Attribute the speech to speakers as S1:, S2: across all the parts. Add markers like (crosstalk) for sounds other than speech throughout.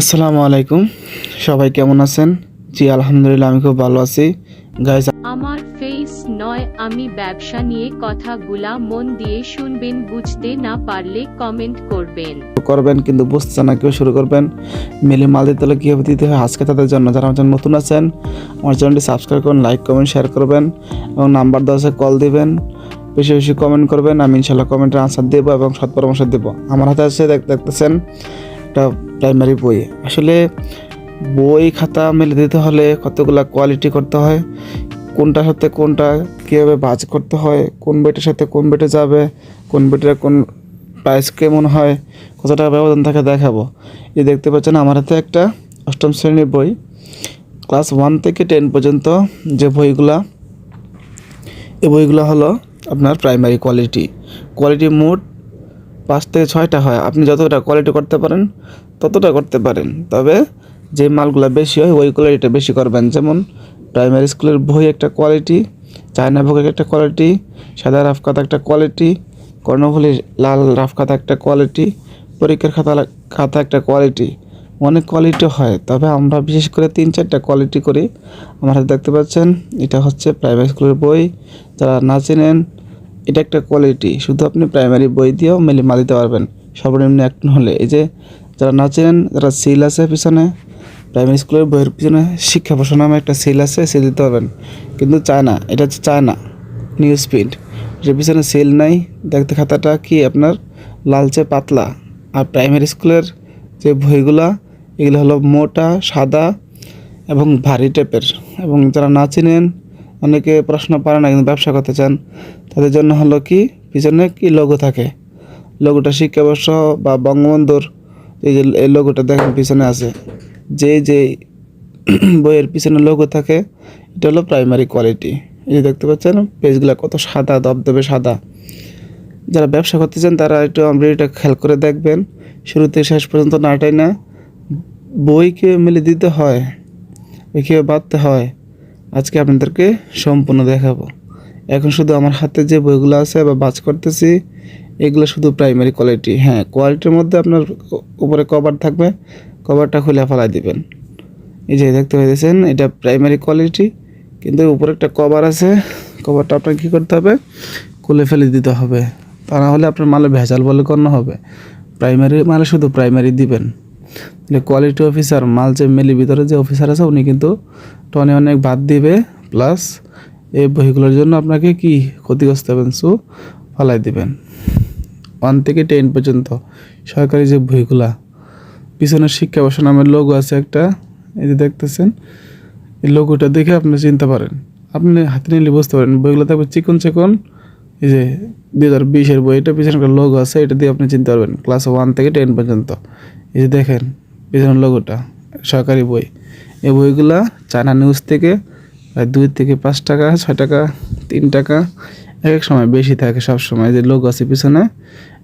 S1: আসসালামু আলাইকুম। সবাই কেমন আছেন? জি আলহামদুলিল্লাহ আমি খুব ভালো আছি। গাইস
S2: আমার ফেস নয় আমি ব্যবসা নিয়ে কথাগুলা মন দিয়ে শুনবেন বুঝতে না পারলে কমেন্ট করবেন।
S1: করবেন কিন্তু বুঝতে না কেউ শুরু করবেন। মিলে মাল দিতে হলে কীভাবে দিতে হয়? আজকে তাদের জন্য যারা আমার জন্য নতুন আছেন আমার চ্যানেলটি সাবস্ক্রাইব করুন লাইক কমেন্ট শেয়ার করবেন এবং নাম্বার আছে কল দিবেন। বেশি বেশি কমেন্ট করবেন আমি ইনশাল্লাহ কমেন্টের আনসার দেবো এবং সৎ পরামর্শ দেবো। আমার হাতে আছে দেখ- দেখতেছেন একটা প্রাইমারি বই। আসলে বই খাতা মেলে দিতে হলে কতগুলা কোয়ালিটি করতে হয়, কোনটার সাথে কোনটা কীভাবে বাজ করতে হয়, কোন বেটের সাথে কোন বেটে যাবে, কোন বেটের কোন প্রাইস কেমন হয় কত টাকা ব্যবধান থাকে দেখাবো। এই দেখতে পাচ্ছেন আমার হাতে একটা অষ্টম শ্রেণির বই। ক্লাস ওয়ান থেকে টেন পর্যন্ত যে বইগুলা, এই বইগুলো হলো আপনার প্রাইমারি কোয়ালিটি কোয়ালিটি মোট পাঁচ থেকে ছয়টা হয়, আপনি যতটা কোয়ালিটি করতে পারেন, ততটা করতে পারেন। তবে যে মালগুলো বেশি হয়, ওই কোয়ালিটিটা বেশি করবেন। যেমন প্রাইমারি স্কুলের বই একটা কোয়ালিটি চায়না বুকের একটা কোয়ালিটি সাদা রাফ খাতা একটা কোয়ালিটি কর্ণফুলি লাল রাফ খাতা একটা কোয়ালিটি পরীক্ষার খাতা খাতা একটা কোয়ালিটি অনেক কোয়ালিটি হয়, তবে আমরা বিশেষ করে তিন চারটা কোয়ালিটি করি। আমার দেখতে পাচ্ছেন, এটা হচ্ছে প্রাইমারি স্কুলের বই। যারা না চেনেন এটা একটা কোয়ালিটি শুধু আপনি প্রাইমারি বই দিয়েও মেলে মাল দিতে পারবেন। সর্বনিম্ন এক হলে। এই যে যারা না চেনেন, যারা সিল আছে পিছনে প্রাইমারি স্কুলের বইয়ের পিছনে শিক্ষা বর্ষ নামে একটা সিল আছে সিল দিতে পারবেন। কিন্তু চায় না। এটা হচ্ছে চায় না। নিউজ প্রিন্ট এর পিছনে সেল নাই, দেখতে খাতাটা কি আপনার লালচে পাতলা। আর প্রাইমারি স্কুলের যে বইগুলা, এগুলো হলো মোটা, সাদা এবং ভারী টাইপের এবং যারা না চিনেন অনেকে প্রশ্ন পারে না, কিন্তু ব্যবসা করতে চান। তাদের জন্য হলো কি? পিছনে কি লোগো থাকে? লোগোটা শিক্ষাবর্ষ বা বঙ্গবন্ধুর, এই যে এই লোগোটা দেখেন পিছনে আছে। যে যে (clears throat) বইয়ের পিছনে লোগো থাকে, এটা হলো প্রাইমারি কোয়ালিটি এই যে দেখতে পাচ্ছেন, পেজগুলো কত সাদা দবদবে সাদা। যারা ব্যবসা করতে চান, তারা একটু আমরিটা খেয়াল করে দেখবেন। শুরু থেকে শেষ পর্যন্ত নাটাই না বইকে মিলে দিতে হয়, বইকে বাঁধতে হয়। আজকে আপনাদেরকে সম্পূর্ণ দেখাবো। এখন শুধু আমার হাতে যে বইগুলো আছে বা বাজ করতেছি, এগুলো শুধু প্রাইমারি কোয়ালিটি হ্যাঁ কোয়ালিটির মধ্যে আপনার উপরে কভার থাকবে কভারটা খুলে ফেলাই দিবেন। এই যে দেখতে পেয়েছেন এটা প্রাইমারি কোয়ালিটি কিন্তু উপরে একটা কভার আছে কভারটা আপনার কী করতে হবে? খুলে ফেলে দিতে হবে। তা না হলে আপনার মালে ভেজাল বলে গণ্য হবে। প্রাইমারি মালে শুধু প্রাইমারি দিবেন। তাহলে কোয়ালিটি অফিসার মাল যে মেলি ভিতরে যে অফিসার আছে, উনি কিন্তু টনে অনেক বাদ দিবে প্লাস এই বইগুলোর জন্য আপনাকে কি ক্ষতিগ্রস্ত হবেন, সো ফালাই দিবেন। ওয়ান থেকে টেন পর্যন্ত সরকারি যে বইগুলা পিছনে শিক্ষাবর্ষ নামের লোগো আছে একটা, এই যে দেখতেছেন, এই লোগোটা দেখে আপনি চিনতে পারেন। আপনি হাতে নিলে বুঝতে পারেন বইগুলো থাকবে চিকন চিকন, এই যে দুই হাজার বিশের বই এটা পিছনে একটা লোগো আছে, এটা দিয়ে আপনি চিনতে পারবেন ক্লাস ওয়ান থেকে টেন পর্যন্ত। এই যে দেখেন, পিছনের লোগোটা সরকারি বই। এই বইগুলা চায়না নিউজ থেকে প্রায় দুই থেকে পাঁচ টাকা, ছয় টাকা, তিন টাকা, এক এক সময় বেশি থাকে সব সময় যে লোক আছে পিছনে,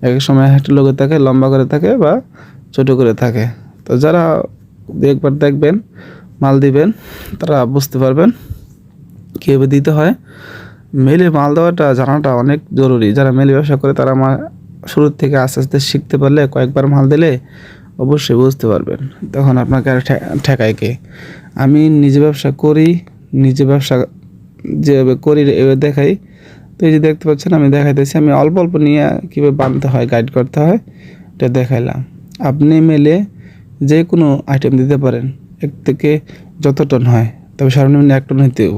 S1: এক এক সময় একটা লোগো থাকে, লম্বা করে থাকে বা ছোট করে থাকে। তো যারা একবার দেখবেন, মাল দিবেন, তারা বুঝতে পারবেন কীভাবে দিতে হয়। মেলে মাল দেওয়াটা, জানাটা অনেক জরুরি। যারা মেলে ব্যবসা করে, তারা মা শুরুর থেকে আস্তে আস্তে শিখতে পারলে, কয়েকবার মাল দিলে অবশ্যই বুঝতে পারবেন। তখন আপনাকে আর ঠেকায় কে? আমি নিজে ব্যবসা করি, নিজে ব্যবসা যেভাবে করি, এভাবে দেখাই। তো এই যে দেখতে পাচ্ছেন, আমি দেখাইতেছি। আমি অল্প অল্প নিয়ে কীভাবে বানতে হয় গাইড করতে হয়, এটা দেখাইলাম। আপনি মেলে যে কোনো আইটেম দিতে পারেন। এক থেকে যত টন হয়, তবে সর্বনিম্ন এক টন হইতেও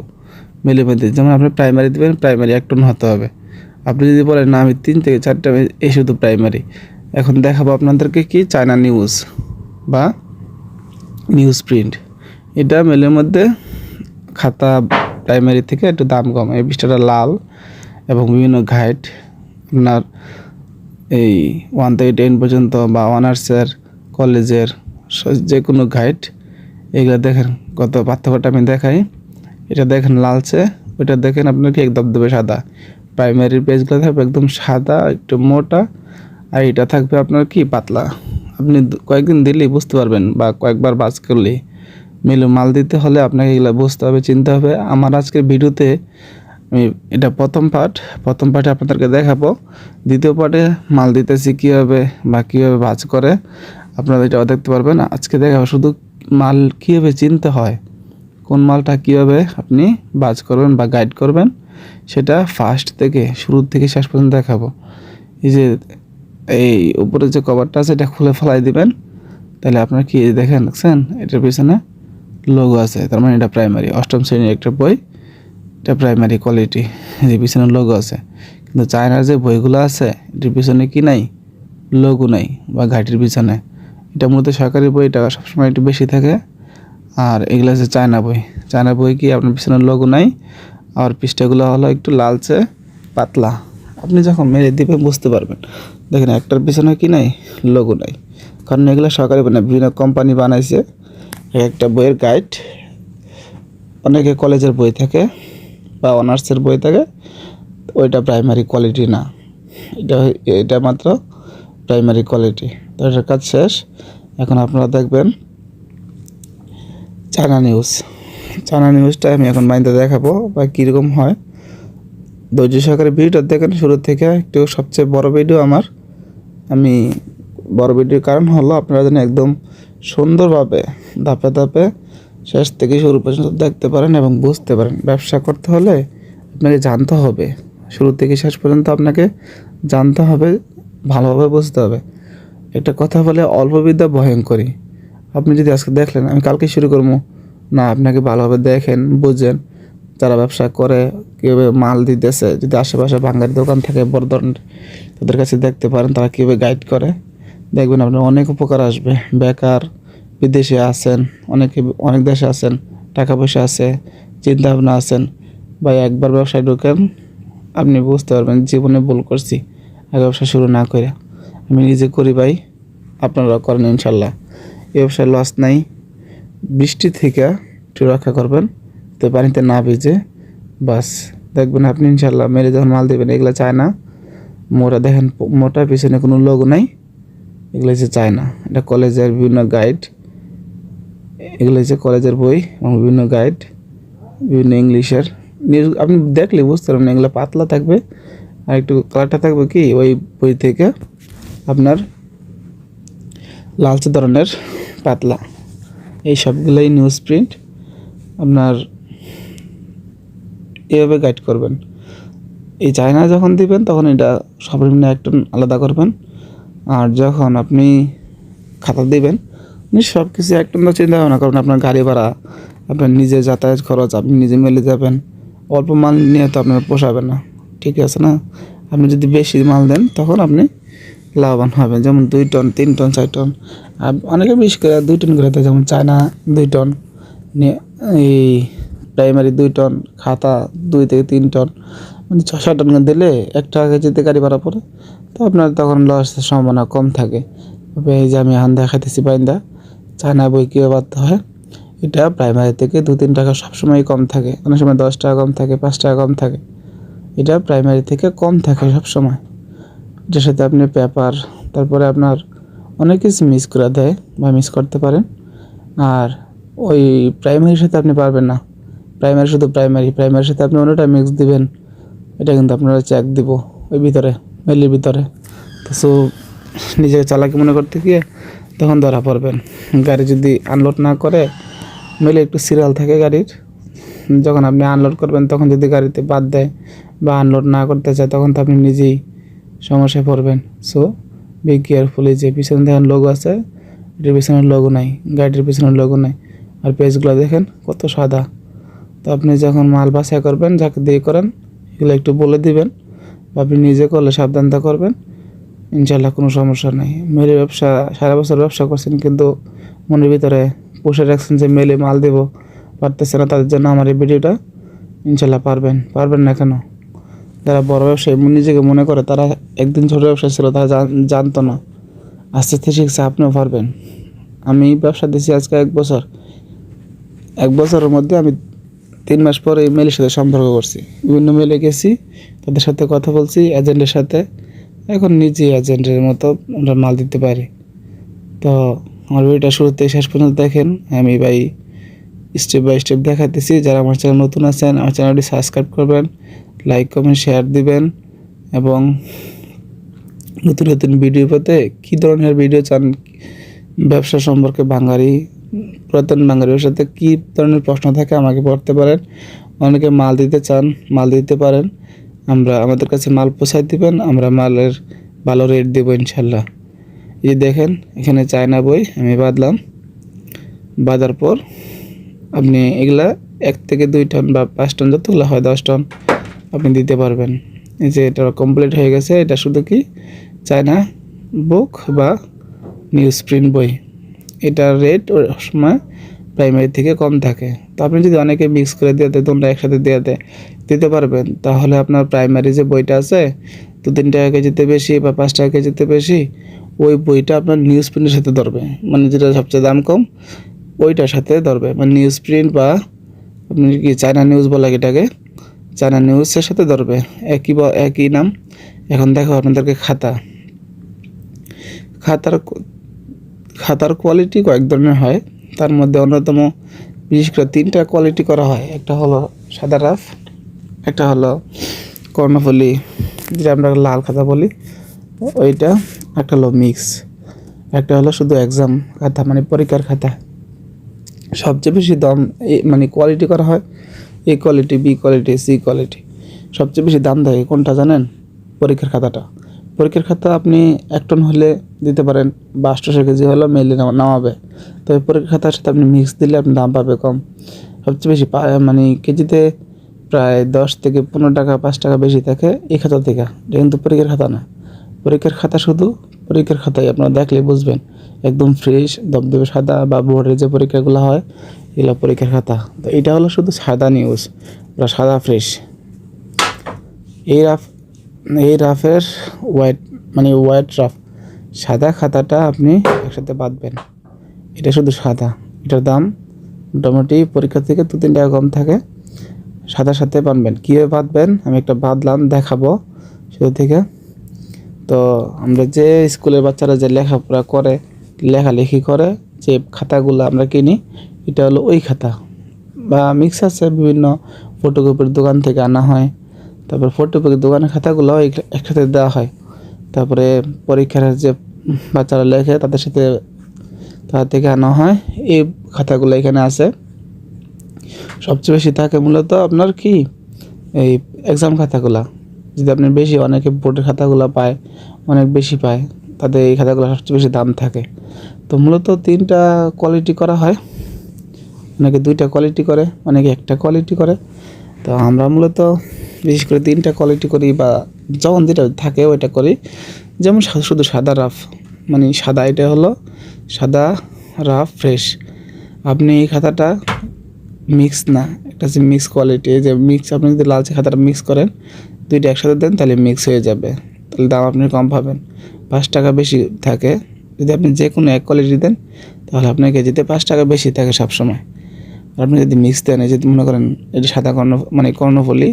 S1: মেলে মধ্যে যেমন আপনি প্রাইমারি দেবেন প্রাইমারি এক টন হতে হবে। আপনি যদি বলেন না, আমি তিন থেকে চারটে এই শুধু প্রাইমারি এখন দেখাবো আপনাদেরকে কি চায়না নিউজ বা নিউজ প্রিন্ট এটা মেলের মধ্যে খাতা প্রাইমারি থেকে একটু দাম কম। এই পৃষ্ঠাটা লাল এবং বিভিন্ন ঘাইট আপনার এই ওয়ান থেকে টেন পর্যন্ত বা অনার্সের কলেজের যে কোনো গাইড এগুলো দেখেন কত পার্থক্যটা আমি দেখাই। এটা দেখেন লালচে ওইটা দেখেন আপনার কি একদম দেবে সাদা প্রাইমারি পেজগুলো থাকবে একদম সাদা, একটু মোটা আর এটা থাকবে আপনার কি পাতলা? আপনি কয়েকদিন দিলেই বুঝতে পারবেন বা কয়েকবার বাজ করলেই। মিলু, মাল দিতে হলে আপনাকে এগুলো বুঝতে হবে, চিনতে হবে। আমার আজকের ভিডিওতে আমি এটা প্রথম পার্ট, প্রথম পার্টে আপনাদেরকে দেখাবো। দ্বিতীয় পার্টে মাল দিতেছি কীভাবে বা কীভাবে ভাজ করে। আপনারা এটাও দেখতে পারবেন। আজকে দেখাবো শুধু মাল কীভাবে চিনতে হয়, কোন মালটা কীভাবে আপনি বাজ করবেন বা গাইড করবেন, সেটা ফার্স্ট থেকে, শুরুর থেকে শেষ পর্যন্ত দেখাবো। এই যে এই উপরে যে কভারটা আছে, এটা খুলে ফেলাই দিবেন। তাহলে আপনার কি দেখেন, দেখছেন? এটার পিছনে লোগো আছে। তার মানে এটা প্রাইমারি অষ্টম শ্রেণির একটা বই। এটা প্রাইমারি কোয়ালিটি যে পিছনে লোগো আছে। কিন্তু চায়নার যে বইগুলো আছে, এটার পিছনে কি নাই? লোগো নাই, বা ঘাটির পিছনে। এটা মূলত সরকারি বই, এটা সবসময় একটু বেশি থাকে। আর এগুলো হচ্ছে চায়না বই। চায়না বই কি আপনার পিছনে লোগো নাই? আর পৃষ্ঠাগুলো হলো একটু লালচে, পাতলা। আপনি যখন মেরে দিবেন, বুঝতে পারবেন। দেখেন, একটার পিছনে কি নাই? লোগো নাই। কারণ এগুলো সরকারি না বিভিন্ন কোম্পানি বানাইছে। একটা বইয়ের গাইড অনেকে কলেজের বই থাকে বা অনার্সের বই থাকে। ওইটা প্রাইমারি কোয়ালিটি না। এটা এটা মাত্র প্রাইমারি কোয়ালিটি তো এটার কাজ শেষ। এখন আপনারা দেখবেন চায়না নিউজ চায়না নিউজটা আমি এখন মাইন্ডে দেখাবো বা কীরকম হয়। ধৈর্য সহকারে ভিডিওটা দেখেন, শুরু থেকে একটু সবচেয়ে বড় ভিডিও আমার। আমি বড় ভিডিওর কারণ হলো আপনারা যেন একদম সুন্দরভাবে ধাপে ধাপে শেষ থেকে শুরু পর্যন্ত দেখতে পারেন এবং বুঝতে পারেন। ব্যবসা করতে হলে আপনাকে জানতে হবে। শুরু থেকে শেষ পর্যন্ত আপনাকে জানতে হবে, ভালোভাবে বুঝতে হবে। একটা কথা বলে অল্প বিদ্যা ভয়ঙ্করী আপনি যদি আজকে দেখলেন, আমি কালকে শুরু করব। না, আপনাকে ভালোভাবে দেখেন, বুঝেন যারা ব্যবসা করে, কীভাবে মাল দিতেছে। যদি আশেপাশে ভাঙ্গার দোকান থাকে, বড় ধরনের তাদের কাছে দেখতে পারেন তারা কীভাবে গাইড করে। দেখবেন আপনার অনেক উপকার আসবে। বেকার, বিদেশে আছেন, অনেকে, অনেক দেশে আছেন, টাকা পয়সা আছে চিন্তা ভাবনা আছেন। বা একবার ব্যবসায় ঢোকেন, আপনি বুঝতে পারবেন জীবনে ভুল করছি, আগে ব্যবসা শুরু না করে আমি নিজে করি ভাই, আপনারা করেন ইনশাল্লাহ। এই ব্যবসায় লস নাই। বৃষ্টি থেকে একটু রক্ষা করবেন, তো পানিতে না ভিজে, বাস। দেখবেন আপনি ইনশাল্লাহ মেরে যখন মাল দেবেন, এগুলো চায় না। মোটা দেখেন, মোটা পিছনে কোনো লোক নাই, এগুলো হচ্ছে চায় না এটা কলেজের বিভিন্ন গাইড এগুলো হচ্ছে কলেজের বই এবং বিভিন্ন গাইড বিভিন্ন ইংলিশের। নিউজ আপনি দেখলে বুঝতে পারবেন এগুলো পাতলা থাকবে। আর একটু কালারটা থাকবে কি, ওই বই থেকে আপনার লালচে ধরনের পাতলা। এই সবগুলোই নিউজ প্রিন্ট আপনার এভাবে গাইড করবেন। এই চায়না যখন দিবেন, তখন এটা সর্বনিম্ন একটা আলাদা করবেন। আর যখন আপনি খাতা দিবেন, আপনি সব কিছু একটা চিন্তা ভাবনা করবেন, আপনার গাড়ি ভাড়া, আপনার নিজে যাতায়াত খরচ, আপনি নিজে মেলে যাবেন। অল্প মাল নিয়ে তো আপনার পোষাবে না, ঠিক আছে না? আপনি যদি বেশি মাল দেন, তখন আপনি লাভবান হবেন। যেমন দুই টন, তিন টন, চার টন। আর অনেকে বেশি করে দুই টন করে দেয়, যেমন চায়না দুই টন নিয়ে এই প্রাইমারি দুই টন, খাতা দুই থেকে তিন টন। মানে ছ সাত টাকা দিলে এক টাকা কেজিতে গাড়ি ভাড়া পড়ে, তো আপনার তখন লসের সম্ভাবনা কম থাকে। তবে এই যে আমি হান দেখাইতেছি বাইন্দা, চায়না বই কীভাবে বাড়তে হয়, এটা প্রাইমারি থেকে দু তিন টাকা সবসময় কম থাকে। অনেক সময় দশ টাকা কম থাকে, পাঁচ টাকা কম থাকে। এটা প্রাইমারি থেকে কম থাকে সবসময়। এটার সাথে আপনি পেপার তারপরে আপনার অনেক কিছু মিস করে দেয় বা মিস করতে পারেন। আর ওই প্রাইমারির সাথে আপনি পারবেন না। প্রাইমারি শুধু প্রাইমারি প্রাইমারির সাথে আপনি অন্যটা মিক্স দিবেন। এটা কিন্তু আপনারা চেক দিব ওই ভিতরে মেলির ভিতরে। তো সো, নিজেকে চালাকি মনে করতে গিয়ে তখন ধরা পড়বেন। গাড়ি যদি আনলোড না করে মেলে একটু সিরিয়াল থাকে গাড়ির। যখন আপনি আনলোড করবেন, তখন যদি গাড়িতে বাদ দেয় বা আনলোড না করতে চায়, তখন তো আপনি নিজেই সমস্যায় পড়বেন। সো বি কেয়ারফুল যে পিছনে দেখেন লোগো আছে, এটার পিছনে লোগো নাই গাড়ির পিছনে লোগো নাই। আর পেজগুলো দেখেন কত সাদা। তো আপনি যখন মাল বাছাই করবেন, যাকে দিয়ে করেন এগুলো একটু বলে দিবেন। বা আপনি নিজে করলে সাবধানতা করবেন। ইনশাল্লাহ কোনো সমস্যা নেই। মেলে ব্যবসা, সারা বছর ব্যবসা করছেন কিন্তু মনের ভিতরে পুষে রাখছেন যে মেলে মাল দেব, পারতেছে না, তাদের জন্য আমার এই ভিডিওটা ইনশাল্লাহ পারবেন। পারবেন না কেন? যারা বড় ব্যবসায়ী নিজেকে মনে করে তারা একদিন ছোট ব্যবসা ছিল, তারা জান- জানতো না। আস্তে আস্তে শিখছে, আপনিও পারবেন। আমি ব্যবসা দিয়েছি আজকে এক বছর। এক বছরের মধ্যে আমি তিন মাস পরে এই মেলের সাথে সম্পর্ক করছি। বিভিন্ন মেলে গেছি, তাদের সাথে কথা বলছি এজেন্টের সাথে। এখন নিজে এজেন্টের মতো আমরা মাল দিতে পারি। তো আমার ভিডিওটা শুরুতে শেষ পর্যন্ত দেখেন। আমি ভাই স্টেপ বাই স্টেপ দেখাতেছি। যারা আমার চ্যানেল নতুন আছেন, আমার চ্যানেলটি সাবস্ক্রাইব করবেন লাইক কমেন্ট শেয়ার দিবেন এবং নতুন নতুন ভিডিও পেতে কী ধরনের ভিডিও চান ব্যবসা সম্পর্কে বাঙালি পুরাতন বাঙালির সাথে কী ধরনের প্রশ্ন থাকে আমাকে পড়তে পারেন। অনেকে মাল দিতে চান, মাল দিতে পারেন। আমরা, আমাদের কাছে মাল পোষায় দিবেন, আমরা মালের ভালো রেট দেবো ইনশাল্লাহ। এই দেখেন, এখানে চায়না বই আমি বাঁধলাম বাঁধার পর আপনি এগুলা এক থেকে দুই টন বা পাঁচ টন যতগুলো হয় দশ টন আপনি দিতে পারবেন। এই যে এটা কমপ্লিট হয়ে গেছে, এটা শুধু কি? চায়না বুক বা নিউজ প্রিন্ট বই। এটার রেট ওই সময় প্রাইমারি থেকে কম থাকে। তো আপনি যদি অনেকে মিক্স করে দিয়ে দেয়, তোমরা একসাথে দিয়ে দেয়, দিতে পারবেন। তাহলে আপনার প্রাইমারি যে বইটা আছে দু তিন টাকা কেজিতে বেশি বা পাঁচ টাকা কেজিতে বেশি, ওই বইটা আপনার নিউজ প্রিন্টের সাথে ধরবে। মানে যেটা সবচেয়ে দাম কম, ওইটার সাথে ধরবে। মানে নিউজ প্রিন্ট বা আপনি কি চায়না নিউজ বলে এটাকে? চায়না নিউজের সাথে ধরবে। একই একই নাম। এখন দেখো আপনাদেরকে খাতা। খাতার খাতার কোয়ালিটি কয়েক ধরনের হয়। তার মধ্যে অন্যতম বিশেষ করে তিনটা কোয়ালিটি করা হয়। একটা হলো সাদা রাফ, একটা হলো কর্ণফুলি, যেটা আমরা লাল খাতা বলি। ওইটা, একটা হলো মিক্স একটা হলো শুধু এক্সাম খাতা মানে পরীক্ষার খাতা। সবচেয়ে বেশি দাম মানে কোয়ালিটি করা হয়। A quality B quality C quality সবচেয়ে বেশি দাম দেয় কোনটা জানেন? পরীক্ষার খাতাটা। পরীক্ষার খাতা আপনি এক টন হলে দিতে পারেন বা আটশোশো কেজি হলে মেলে নামা- নামাবে। তবে পরীক্ষার খাতার সাথে আপনি মিক্স দিলে আপনি দাম পাবে কম। সবচেয়ে বেশি মানে কেজিতে প্রায় দশ থেকে পনেরো টাকা, পাঁচ টাকা বেশি থাকে এই খাতা থেকে। এটা কিন্তু পরীক্ষার খাতা না। পরীক্ষার খাতা শুধু পরীক্ষার খাতাই, আপনারা দেখলে বুঝবেন। একদম ফ্রেশ দবদবে সাদা বা বোর্ডের যে পরীক্ষাগুলো হয়, এগুলো পরীক্ষার খাতা। তো এটা হলো শুধু সাদা নিউজ সাদা ফ্রেশ এই রাফ এই রাফের হোয়াইট মানে হোয়াইট রাফ, সাদা খাতাটা আপনি একসাথে বাঁধবেন। এটা শুধু সাদা, এটার দাম মোটামুটি পরীক্ষা থেকে দু, তিন টাকা কম থাকে। সাদার সাথে বাঁধবেন। কীভাবে বাঁধবেন? আমি একটা বাঁধলাম, দেখাবো শুরু থেকে। তো আমরা যে স্কুলের বাচ্চারা যে লেখাপড়া করে, লেখালেখি করে, যে খাতাগুলো আমরা কিনি, এটা হলো ওই খাতা। বা মিক্স আছে, বিভিন্ন ফটোকপির দোকান থেকে আনা হয়। তারপর ফটোকপির দোকানের খাতাগুলো একসাথে দেওয়া হয়। তারপরে পরীক্ষার যে বাচ্চারা লেখে তাদের সাথে তাদের থেকে আনা হয়। এই খাতাগুলো এখানে আছে। সবচেয়ে বেশি থাকে মূলত আপনার কি? এই এক্সাম খাতাগুলো। যদি আপনি বেশি অনেকে বোর্ডের খাতাগুলো পায়, অনেক বেশি পায়, তাদের এই খাতাগুলো সবচেয়ে বেশি দাম থাকে। তো মূলত তিনটা কোয়ালিটি করা হয়। অনেকে দুইটা কোয়ালিটি করে, অনেকে একটা কোয়ালিটি করে। তো আমরা মূলত বিশেষ করে তিনটা কোয়ালিটি করি বা যখন যেটা থাকে ওইটা করি। যেমন শুধু সাদা রাফ মানে সাদা এটা হলো সাদা রাফ ফ্রেশ আপনি এই খাতাটা মিক্স না একটা হচ্ছে মিক্স কোয়ালিটি যে মিক্স আপনি যদি লালচে খাতাটা মিক্স করেন, দুইটা একসাথে দেন তাহলে মিক্স হয়ে যাবে। তাহলে দাম আপনি কম পাবেন। পাঁচ টাকা বেশি থাকে। যদি আপনি যে কোনো এক কোয়ালিটি দেন, তাহলে আপনার কেজিতে পাঁচ টাকা বেশি থাকে সবসময়। আপনি যদি মিক্স দেন, এই যদি মনে করেন এটি সাদা কর্ণ মানে কর্ণফুলি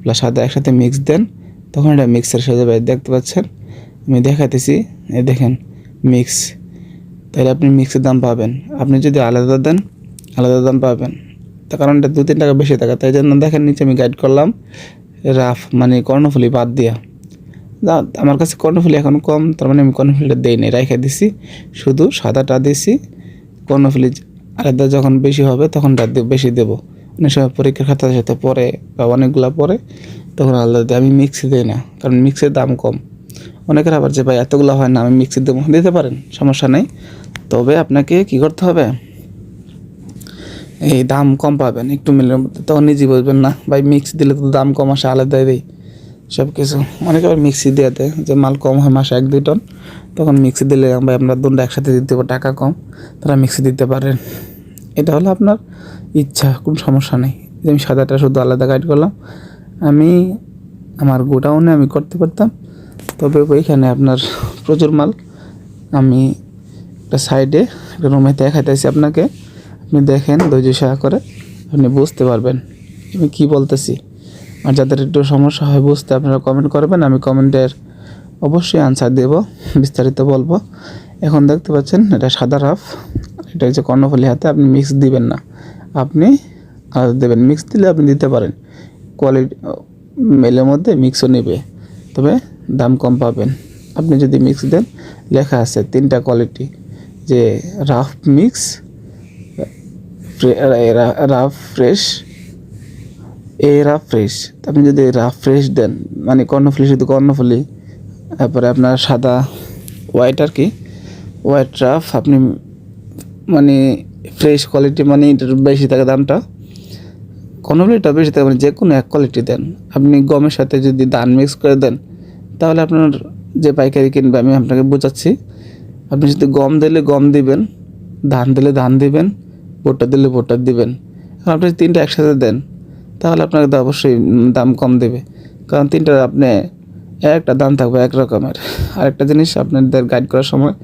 S1: প্লাস সাদা একসাথে মিক্স দেন, তখন এটা মিক্সার যাবে দেখতে পাচ্ছেন? আমি দেখাতেছি, এই দেখেন মিক্স তাহলে আপনি মিক্সের দাম পাবেন। আপনি যদি আলাদা দেন, আলাদা দাম পাবেন। তার কারণ এটা দু তিন টাকা বেশি থাকে। তাই জন্য দেখেন নিচে আমি গাইড করলাম রাফ মানে কর্ণফুলি বাদ দিয়া। আমার কাছে কর্ণফুলি এখন কম, তার মানে আমি কর্ণফুলিটা দিই নি রেখে দিছি। শুধু সাদাটা দিছি, কর্ণফুলি আলাদা যখন বেশি হবে, তখন রাত বেশি দেবো। অনেক সময় পরীক্ষার খাতার সাথে পরে বা অনেকগুলো পরে তখন আলাদা দিই আমি মিক্সি দিই না, কারণ মিক্সের দাম কম। অনেকের আবার যে, ভাই, এতগুলো হয় না, আমি মিক্সি দেবো দিতে পারেন? সমস্যা নেই। তবে আপনাকে কি করতে হবে? এই দাম কম পাবেন, একটু মিলের মধ্যে। তখন নিজেই বুঝবেন, না, ভাই মিক্স দিলে তো দাম কম আসে, আলাদা দিই। সব কিছু অনেকে আবার মিক্সি দিয়ে দেয়, যে মাল কম হয় মাসে এক, দুই টন, তখন মিক্সি দিলে ভাই আমরা দুটো একসাথে দিতে দেবো টাকা কম, তারা মিক্সি দিতে পারেন এটা হলো আপনার ইচ্ছা, কোনো সমস্যা নেই। যে আমি সাদাটা শুধু আলাদা গাইড করলাম, আমি আমার গোডাউনে আমি করতে পারতাম, তবে ওইখানে আপনার প্রচুর মাল, আমি একটা সাইডে একটা রুমে দেখাইতেছি আপনাকে, আপনি দেখেন ধৈর্য সহায় করে আপনি বুঝতে পারবেন। আমি কি বলতেছি? আর যাদের একটু সমস্যা হয় বুঝতে আপনারা কমেন্ট করবেন, আমি কমেন্টের অবশ্যই আনসার দেব, বিস্তারিত বলব। এখন দেখতে পাচ্ছেন, এটা সাদা রাফ, এটা হচ্ছে কর্ণফুলি হাতে, আপনি মিক্স দিবেন না। আপনি আলাদা দেবেন মিক্স দিলে আপনি দিতে পারেন। কোয়ালিটি মেলের মধ্যে মিক্সও নেবে, তবে দাম কম পাবেন। আপনি যদি মিক্স দেন, লেখা আছে তিনটা কোয়ালিটি যে rough mix rough fresh A rough fresh. আপনি যদি রাফ ফ্রেশ দেন মানে কর্ণফুলি, শুধু কর্ণফুলি, তারপরে আপনার সাদা হোয়াইট আর কি হোয়াইট রাফ, আপনি মানে ফ্রেশ কোয়ালিটি মানে এটার বেশি থাকে দামটা। কর্ণফুলিটা বেশি থাকে মানে যে কোনো এক কোয়ালিটি দেন। আপনি গমের সাথে যদি ধান মিক্স করে দেন, তাহলে আপনার যে পাইকারি কিনবে, আমি আপনাকে বোঝাচ্ছি। আপনি যদি গম দিলে গম দিবেন, ধান দিলে ধান দিবেন, ভুট্টা দিলে ভুট্টা দিবেন। আপনি তিনটা একসাথে দেন তাহলে আপনাকে তো অবশ্যই দাম কম দেবে। কারণ তিনটা আপনি, একটা দাম থাকবে এক রকমের। আরেকটা জিনিস আপনাদের গাইড করার সময়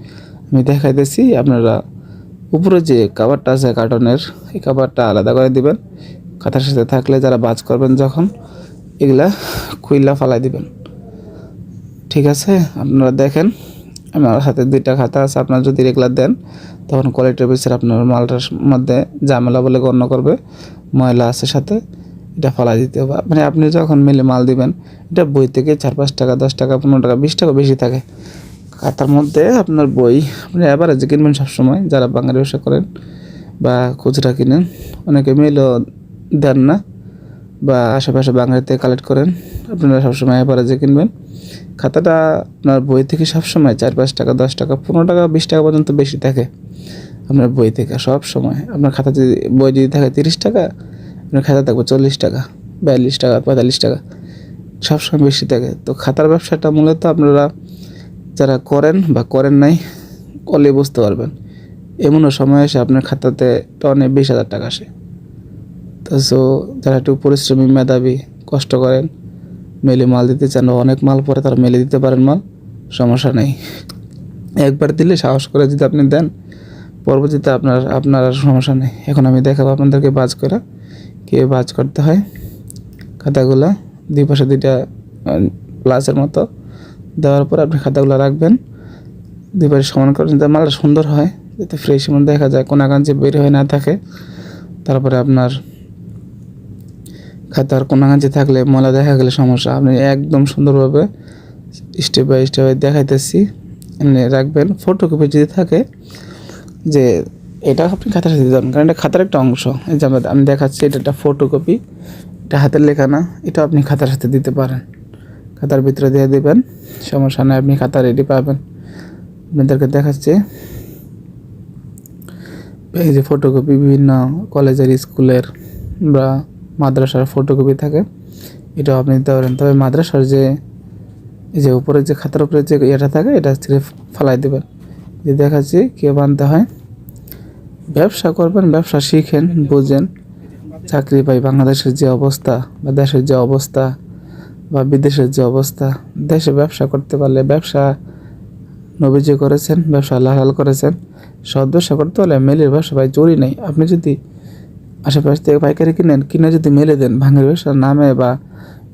S1: আমি দেখাইতেছি, আপনারা উপরে যে কাভারটা আছে কার্টনের এই কাভারটা আলাদা করে দিবেন। খাতার সাথে থাকলে যারা বাজ করবেন যখন, এগুলা খুইলা ফালাই দিবেন। ঠিক আছে? আপনারা দেখেন, আমার হাতে দুইটা খাতা আছে, আপনারা যদি রেগুলার দেন, তখন কোয়ালিটির বেসের আপনার মালটার মধ্যে ঝামেলা বলে গণ্য করবে। ময়লা আছে সাথে। এটা ফলা দিতে হবে। মানে আপনি যখন মিলে মাল দিবেন, এটা বই থেকে চার, পাঁচ টাকা, দশ টাকা, পনেরো টাকা, বিশ টাকা বেশি থাকে। খাতার মধ্যে আপনার বই, আপনি অ্যাভারেজে কিনবেন সবসময়। যারা বাঙালি ব্যবসা করেন বা খুচরা কিনেন, অনেকে মিলও দেন না বা আশেপাশে বাঙালিতে কালেক্ট করেন, আপনারা সবসময় অ্যাভারেজে কিনবেন। খাতাটা আপনার বই থেকে সবসময় চার, পাঁচ টাকা, দশ টাকা, পনেরো টাকা, বিশ টাকা পর্যন্ত বেশি থাকে। আপনার বই থেকে সব সময় আপনার খাতা যদি, বই যদি থাকে তিরিশ টাকা আপনার খাতা থাকবে চল্লিশ টাকা, বিয়াল্লিশ টাকা, পঁয়তাল্লিশ টাকা। সবসময় বেশি থাকে। তো খাতার ব্যবসাটা মূলত আপনারা যারা করেন বা করেন নাই করলে বুঝতে পারবেন। এমনও সময় এসে আপনার খাতাতে টনে বিশ হাজার টাকা আসে। তো সো, যারা একটু পরিশ্রমী, মেধাবী, কষ্ট করেন, মেলে মাল দিতে চান অনেক মাল পরে তারা মেলে দিতে পারেন মাল, সমস্যা নেই। একবার দিলে সাহস করে যদি আপনি দেন, পরবর্তীতে আপনার আপনার আর সমস্যা নেই। এখন আমি দেখাবো আপনাদেরকে বাজ করা। কীভাবে বাজ করতে হয়? খাতাগুলো, দুই পাশে দুইটা প্লাসের মতো দেওয়ার পর আপনি খাতাগুলো রাখবেন। দুই পাশে সমান করে যাতে মালটা সুন্দর হয়, যাতে ফ্রেশ মনে দেখা যায় কোনাকাঞ্চে বের হয়ে না থাকে। তারপরে আপনার খাতার কোনাকাঞ্চে থাকলে ময়লা দেখা গেলে সমস্যা। আপনি একদম সুন্দরভাবে স্টেপ বাই স্টেপ দেখাইতেছি। এমনি রাখবেন। ফটোকপি যদি থাকে, যে এটা আপনি খাতার সাথে দিতে কারণ এটা খাতার একটা অংশ। এই যে আমি দেখাচ্ছি, এটা একটা ফটোকপি এটা হাতের লেখা না, এটা আপনি খাতার সাথে দিতে পারেন। খাতার ভিতরে দিয়ে দেবেন, সমস্যা নেই, আপনি খাতা রেডি পাবেন। আপনাদেরকে দেখাচ্ছি। এই যে ফটোকপি বিভিন্ন কলেজের স্কুলের বা মাদ্রাসার ফটোকপি থাকে, এটাও আপনি দিতে পারেন। তবে মাদ্রাসার যে এই যে উপরে যে খাতার উপরে যে ইয়েটা থাকে, এটা ছিঁড়ে ফালাই দেবেন। যে দেখাচ্ছি কে বানতে হয়। ব্যবসা করবেন, ব্যবসা শিখেন, বুঝেন, চাকরি পাই বাংলাদেশের যে অবস্থা বা দেশের যে অবস্থা বা বিদেশের যে অবস্থা, দেশে ব্যবসা করতে পারলে ব্যবসা নবীজি করেছেন, ব্যবসা হালাল করেছেন। সৎ ব্যবসা করতে হলে মেলের ব্যবসা ভাই জোরই নেই। আপনি যদি আশেপাশ থেকে পাইকারি কিনেন, কিনে যদি মেলে দেন, ভাঙের ব্যবসার নামে বা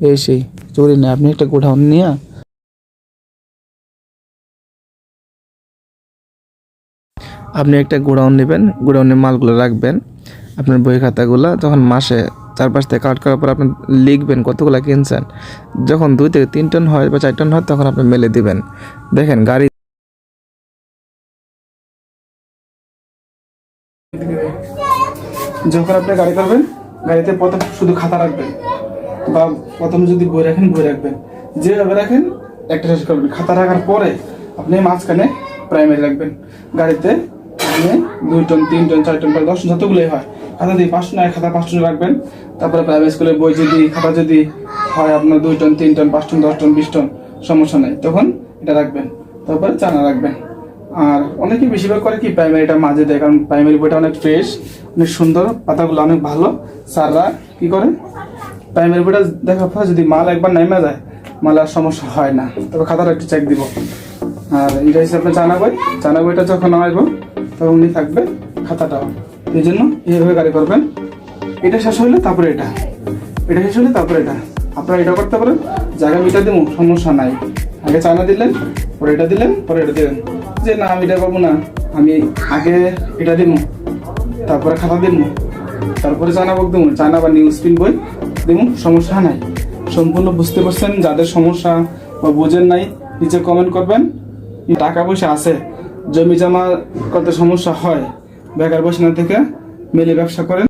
S1: এই সেই চুরি নেই। আপনি একটা গোডাউন নিয়ে আপনি একটা গোডাউন নেবেন গোডাউনে মালগুলো রাখবেন, আপনার বই খাতাগুলো যখন মাসে চার পাঁচ থেকে কাট করার পর আপনি লিখবেন কতগুলো কিনছেন। যখন দুই থেকে তিন টন হয় বা চার টন হয় তখন আপনি মেলে দিবেন। দেখেন গাড়ি যখন আপনি গাড়ি করবেন, গাড়িতে প্রথম শুধু খাতা রাখবেন বা প্রথম যদি বই রাখেন, বই রাখবেন। যেভাবে রাখেন, একটা শেষ করবেন। খাতা রাখার পরে আপনি মাঝখানে প্রাইমারি রাখবেন। গাড়িতে আপনি দুই টন, তিন টন, চার টন বা দশ যতগুলোই হয়, খাতা দিয়ে পাঁচ টন, এক খাতা পাঁচ টন রাখবেন। তারপরে প্রাইমারি স্কুলের বই যদি, খাতা যদি হয় আপনার দুই টন, তিন টন, পাঁচ টন, দশ টন, বিশ টন, সমস্যা নেই। তখন এটা রাখবেন। তারপরে চানা রাখবেন। আর অনেকে বেশিরভাগ করে কি প্রাইমারিটা মাঝে দেয়, কারণ প্রাইমারি বইটা অনেক ফ্রেশ অনেক সুন্দর, পাতাগুলো অনেক ভালো। স্যাররা কি করে? প্রাইমারি বইটা দেখার পর যদি মাল একবার নেমে যায়, মাল আর সমস্যা হয় না। তবে খাতাটা একটু চেক দিব। আর এটা হিসেবে আপনার চানা বই। চানা বইটা যখন আসব উনি থাকবে খাতাটাও এই জন্য এইভাবে গাড়ি করবেন। এটা শেষ হলে তারপরে এটা। এটা শেষ হলে তারপরে এটা। আপনারা এটা করতে পারেন। জায়গা মিটা দেবো সমস্যা নাই। আগে চানা দিলেন, পরে এটা দিলেন, পরে এটা দিলেন। যে না, আমি এটা করব না। আমি আগে এটা দিব তারপরে খাতা দিব তারপরে চানা বক দেবো চানা বা নিউজ প্রিন্ট বই দেবো সমস্যা নাই। সম্পূর্ণ বুঝতে পারছেন যাদের সমস্যা বা বোঝেন নাই, নিচে কমেন্ট করবেন। টাকা পয়সা আছে জমি জমা করতে সমস্যা হয় বেকার বসে থেকে মিলে ব্যবসা করেন।